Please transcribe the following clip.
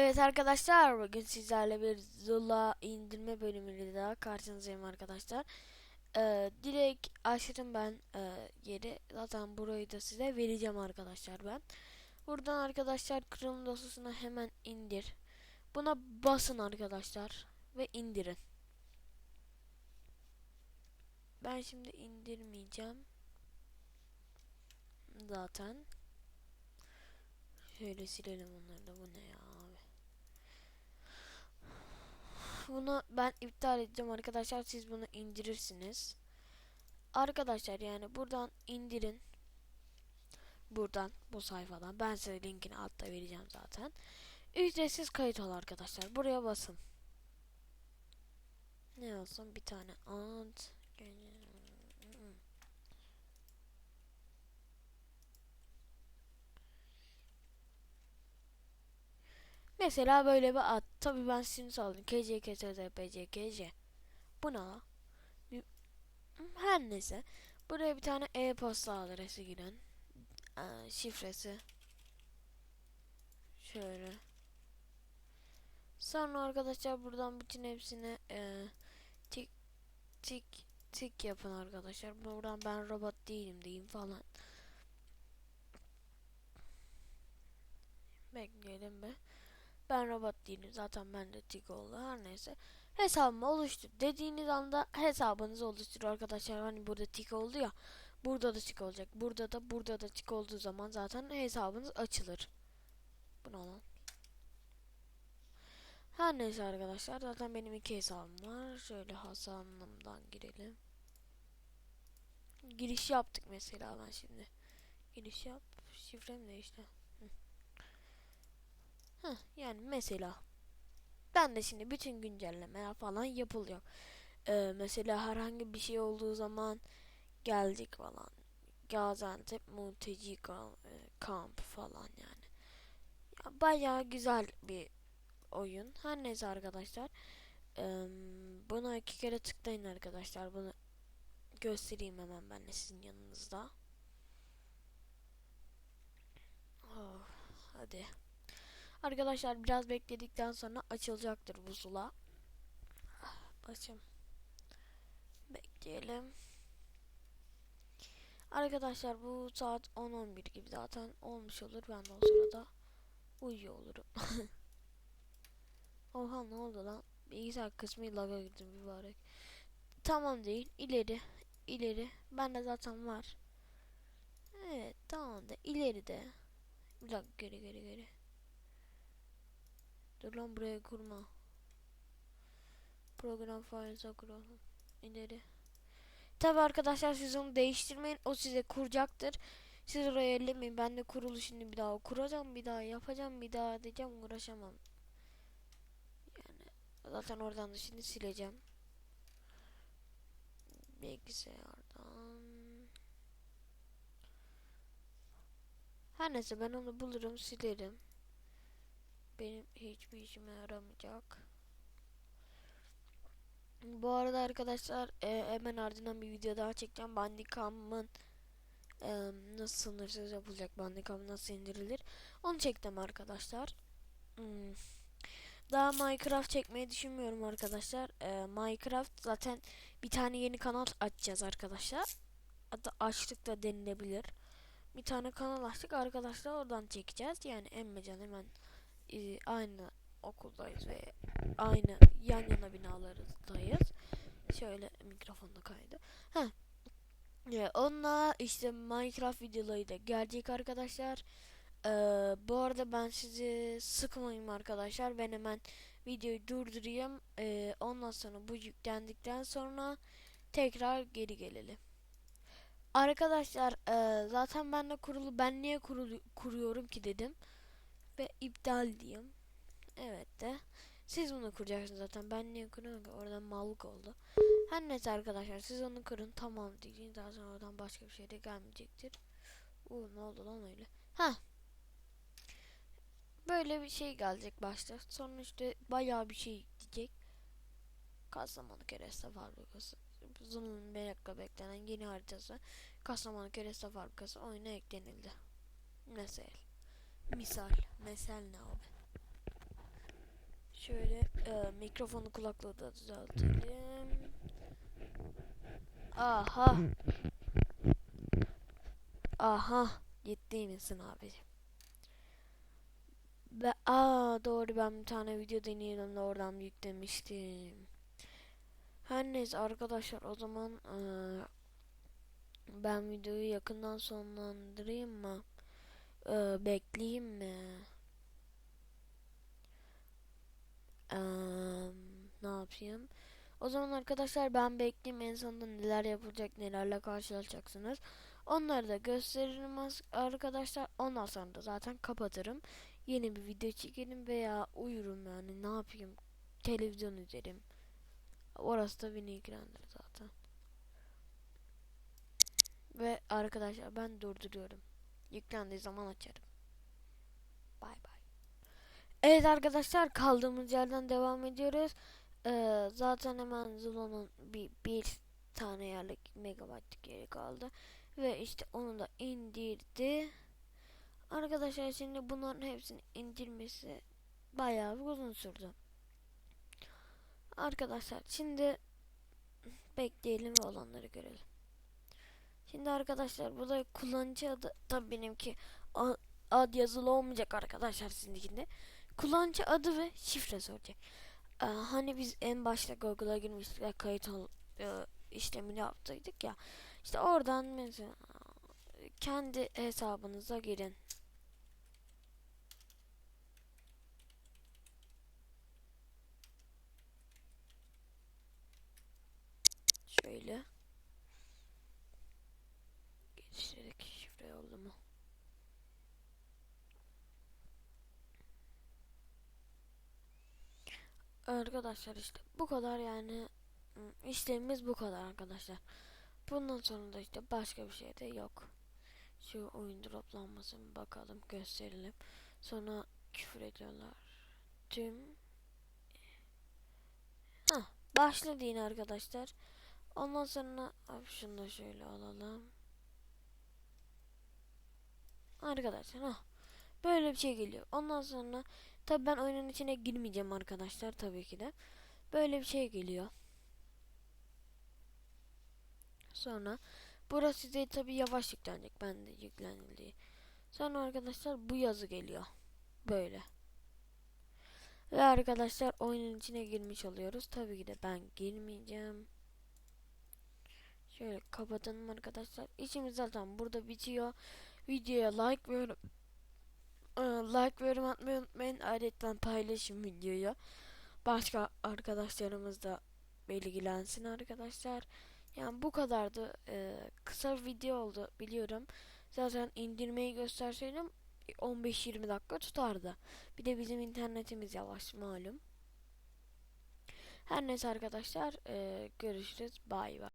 Evet arkadaşlar bugün sizlerle bir Zula indirme bölümüyle daha karşınızdayım arkadaşlar. Ee, direkt açtım ben e, yeri. Zaten burayı da size vereceğim arkadaşlar ben. Buradan arkadaşlar Chrome dosyasına hemen indir. Buna basın arkadaşlar ve indirin. Ben şimdi indirmeyeceğim. Zaten. Şöyle silelim onları da bu ne ya abi. Bunu ben iptal edeceğim arkadaşlar siz bunu indirirsiniz. Arkadaşlar yani buradan indirin. Buradan bu sayfadan ben size linkini altta vereceğim zaten. Ücretsiz kayıt ol arkadaşlar. Buraya basın. Ne olsun bir tane ant. Mesela böyle bir ad. Tabi ben şimdi saldım. KC, KTD, PC, KC. Bu ne Her neyse. Buraya bir tane e-posta adresi giren. Aa, şifresi. Şöyle. Sonra arkadaşlar buradan bütün hepsini e, tik tik tik yapın arkadaşlar. Buradan ben robot değilim diyeyim falan. Bekleyelim be. Ben robot değilim zaten bende tik oldu her neyse. Hesabımı oluştur dediğiniz anda hesabınızı oluştur arkadaşlar. Hani burada tik oldu ya. Burada da tik olacak. Burada da burada da tik olduğu zaman zaten hesabınız açılır. Bu ne? Her neyse arkadaşlar zaten benim iki hesabım var. Şöyle Hasan'ımdan girelim. Giriş yaptık mesela ben şimdi. Giriş yap. Şifrem de işte. Heh, yani mesela ben de şimdi bütün güncellemeler falan yapılıyor. Ee, mesela herhangi bir şey olduğu zaman geldik falan. Gaziantep mülteci kamp, e, kamp falan yani. Ya, bayağı güzel bir oyun. Her neyse arkadaşlar. Ee, buna iki kere tıklayın arkadaşlar. Bunu göstereyim hemen ben de sizin yanınızda. Oh, hadi. Arkadaşlar biraz bekledikten sonra açılacaktır bu sula. Başım. Bekleyelim. Arkadaşlar bu saat 10-11 gibi zaten olmuş olur. Ben de o sırada uyuyor olurum. Oha ne oldu lan? Bilgisayar kısmı laga girdim mübarek. Tamam değil. İleri. ileri. Bende zaten var. Evet tamam da ileride. Bir dakika geri geri geri. Dur lan buraya kurma. Program failse kuralım. İleri. Tabi arkadaşlar siz onu değiştirmeyin. O size kuracaktır. Siz oraya ellemeyin. Ben de kuruluşunu bir daha kuracağım. Bir daha yapacağım. Bir daha edeceğim. Uğraşamam. Yani zaten oradan da şimdi sileceğim. Bilgisayardan. Her neyse ben onu bulurum silerim benim hiçbir işime yaramayacak. Bu arada arkadaşlar e, hemen ardından bir video daha çekeceğim. Bandicam'ın e, nasıl sınırsız yapılacak, Bandicam nasıl indirilir onu çektim arkadaşlar. Hmm. Daha Minecraft çekmeyi düşünmüyorum arkadaşlar. E, Minecraft zaten bir tane yeni kanal açacağız arkadaşlar. Hatta açtık da denilebilir. Bir tane kanal açtık arkadaşlar oradan çekeceğiz. Yani Emrecan hemen e, aynı okuldayız ve aynı yan yana binalardayız. Şöyle mikrofonda kaydı. Ha. E, onunla işte Minecraft videoları da gelecek arkadaşlar. E, bu arada ben sizi sıkmayayım arkadaşlar. Ben hemen videoyu durdurayım. E, ondan sonra bu yüklendikten sonra tekrar geri gelelim. Arkadaşlar e, zaten ben de kurulu ben niye kurulu, kuruyorum ki dedim ve iptal diyeyim. Evet de. Siz bunu kuracaksınız zaten. Ben niye kuruyorum ki? Oradan mallık oldu. Her neyse arkadaşlar siz onu kurun. Tamam diyeceğim. Daha sonra oradan başka bir şey de gelmeyecektir. Uuu ne oldu lan öyle. Ha. Böyle bir şey gelecek başta. Sonra işte bayağı bir şey diyecek. Kastamonu Kereste Fabrikası. Uzun merakla beklenen yeni haritası. Kastamonu Kereste Fabrikası oyuna eklenildi. Mesela. Misal. Mesel ne abi? Şöyle e, mikrofonu kulaklığı da düzeltelim. Aha. Aha. Ciddi misin abi? Ve aa doğru ben bir tane video deneyelim de oradan yüklemiştim. Her neyse arkadaşlar o zaman eee, ben videoyu yakından sonlandırayım mı? Eee, bekleyeyim mi? Eee, ne yapayım? O zaman arkadaşlar ben bekleyeyim en sonunda neler yapılacak nelerle karşılaşacaksınız. Onları da gösteririm arkadaşlar. Ondan sonra da zaten kapatırım. Yeni bir video çekerim veya uyurum yani ne yapayım? Televizyon izlerim. Orası da beni ilgilendirir zaten. Ve arkadaşlar ben durduruyorum. Yüklendiği zaman açarım. Bay bay. Evet arkadaşlar kaldığımız yerden devam ediyoruz. Ee, zaten hemen Zula'nın bir, bir tane yerlik megabaytlık yeri kaldı. Ve işte onu da indirdi. Arkadaşlar şimdi bunların hepsini indirmesi bayağı bir uzun sürdü. Arkadaşlar şimdi bekleyelim ve olanları görelim. Şimdi arkadaşlar burada kullanıcı adı tabii benimki ad yazılı olmayacak arkadaşlar sizinkinde. Kullanıcı adı ve şifre soracak. Ee, hani biz en başta Google'a girmiştik kayıt ol, e, işlemini yaptıydık ya. İşte oradan mesela kendi hesabınıza girin. Şöyle. Geliştirdik şifre oldu mu? Arkadaşlar işte bu kadar yani ım, işlemimiz bu kadar arkadaşlar. Bundan sonra da işte başka bir şey de yok. Şu oyun droplanmasın bakalım gösterelim. Sonra küfür ediyorlar. Tüm Hah başladı yine arkadaşlar. Ondan sonra abi şunu da şöyle alalım. Arkadaşlar ha böyle bir şey geliyor. Ondan sonra tabi ben oyunun içine girmeyeceğim arkadaşlar tabii ki de. Böyle bir şey geliyor. Sonra burası size tabi yavaş yüklenecek. Ben de yüklenildi. Sonra arkadaşlar bu yazı geliyor. Böyle. Ve arkadaşlar oyunun içine girmiş oluyoruz. Tabii ki de ben girmeyeceğim. Şöyle kapatalım arkadaşlar. İşimiz zaten burada bitiyor. Videoya like ve like ve yorum atmayı unutmayın. Ayrıca paylaşın videoyu. Başka arkadaşlarımız da bilgilensin arkadaşlar. Yani bu kadardı. Ee, kısa bir video oldu biliyorum. Zaten indirmeyi gösterseydim 15-20 dakika tutardı. Bir de bizim internetimiz yavaş malum. Her neyse arkadaşlar ee, görüşürüz. Bay bay.